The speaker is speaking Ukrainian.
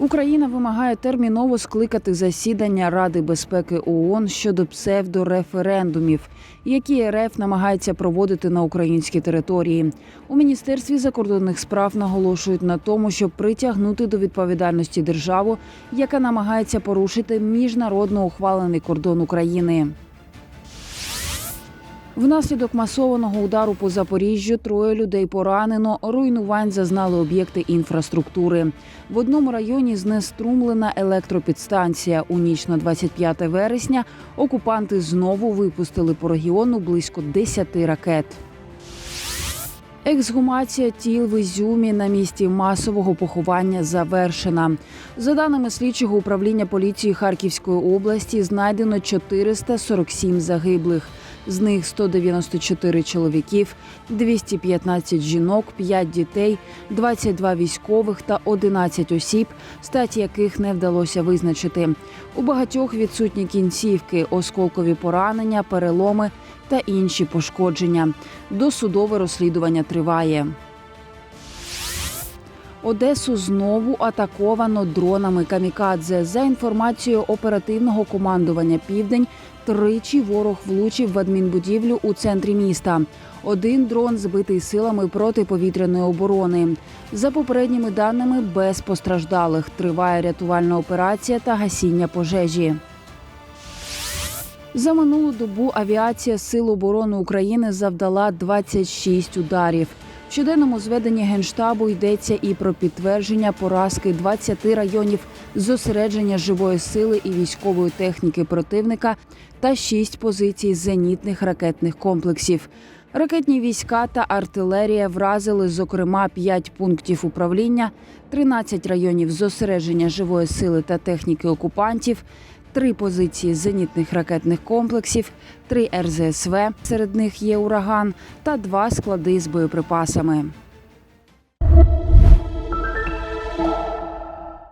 Україна вимагає терміново скликати засідання Ради безпеки ООН щодо псевдореферендумів, які РФ намагається проводити на українській території. У міністерстві закордонних справ наголошують на тому, щоб притягнути до відповідальності державу, яка намагається порушити міжнародно ухвалений кордон України. Внаслідок масованого удару по Запоріжжю троє людей поранено. Руйнувань зазнали об'єкти інфраструктури. В одному районі знеструмлена електропідстанція. У ніч на 25 вересня окупанти знову випустили по регіону близько 10 ракет. Ексгумація тіл в Ізюмі на місці масового поховання завершена. За даними слідчого управління поліції Харківської області, знайдено 447 загиблих. З них 194 чоловіків, 215 жінок, 5 дітей, 22 військових та 11 осіб, статі яких не вдалося визначити. У багатьох відсутні кінцівки, осколкові поранення, переломи та інші пошкодження. Досудове розслідування триває. Одесу знову атаковано дронами камікадзе. За інформацією оперативного командування Південь, тричі ворог влучив в адмінбудівлю у центрі міста. Один дрон збитий силами протиповітряної оборони. За попередніми даними, без постраждалих триває рятувальна операція та гасіння пожежі. За минулу добу авіація Сил оборони України завдала 26 ударів. В щоденному зведенні генштабу йдеться і про підтвердження поразки 20 районів зосередження живої сили і військової техніки противника та 6 позицій зенітних ракетних комплексів. Ракетні війська та артилерія вразили, зокрема, 5 пунктів управління, 13 районів зосередження живої сили та техніки окупантів, три позиції зенітних ракетних комплексів, три РЗСВ, серед них є ураган, та два склади з боєприпасами.